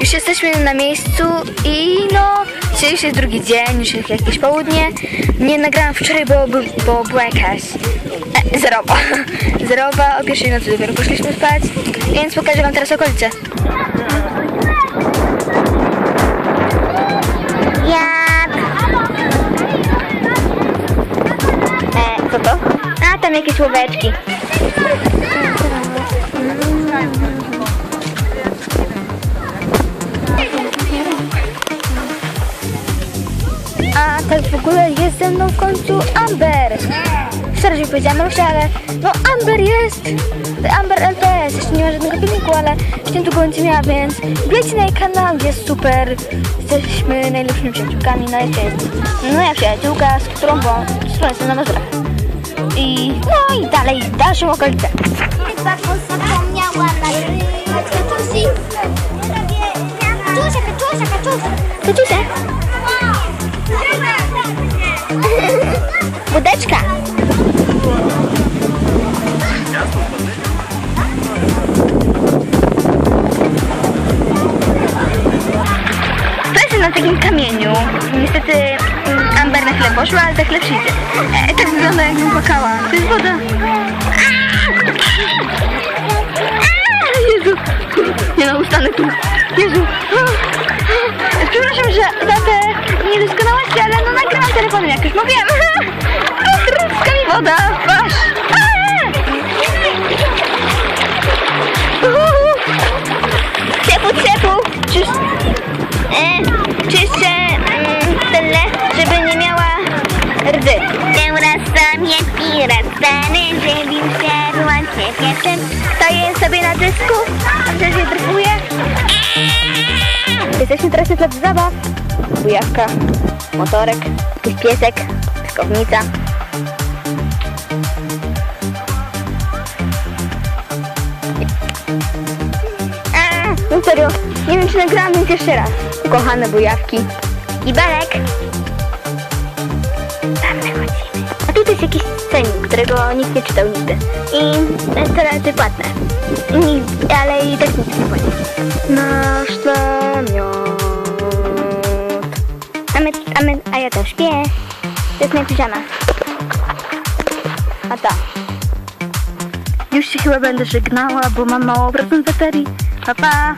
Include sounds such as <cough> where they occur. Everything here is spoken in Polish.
Już jesteśmy na miejscu i no, dzisiaj już jest drugi dzień, już jest jakieś południe. Nie nagrałam wczoraj, bo, bo była jakaś e, zerowa. <laughs> Zerowa, o pierwszej nocy dopiero poszliśmy spać, więc pokażę wam teraz okolice. Jak? E, co to? A, tam jakieś łóweczki. Tak w ogóle jest ze mną w końcu Amber. Że powiedziałam Marusia, ale no Amber jest. Amber LPS. Jeszcze nie ma żadnego filmiku, ale już niedługo będzie miała, więc wbijajcie na jej kanał, jest super. Jesteśmy najlepszymi przyjaciółkami, no jeszcze jest moja przyjaciółka, z którą bo jestem na Mazurach. I no i dalej, dalszą okolicę. Chyba zapomniała To jest na takim kamieniu. Niestety mm, Amber na chwilę poszła, ale za chwilę przyjdzie. E, tak wygląda jakbym płakała. To jest woda. Jezu. Nie no, ustanę tu. Jezu. Przepraszam, że za te niedoskonałości, ale no nagrywam telefonem, jak już mówiłam. Żywił się wyłącznie piesem. Stoję sobie na dysku, że się dryfuje. Jesteśmy teraz na placu zabaw. Bujawka, motorek, jakiś piesek, piskownica. A, no serio, nie wiem czy nagrałam więc jeszcze raz. Ukochane bujawki. I belek. Którego nikt nie czytał nigdy. I te razy płatne. I, ale i tak nikt nie płaci. Nasz namiot. A, my, a, my, a ja tam śpię. To jest moja piżama. A ta. Już się chyba będę żegnała, bo mam mało procent baterii. Pa, pa.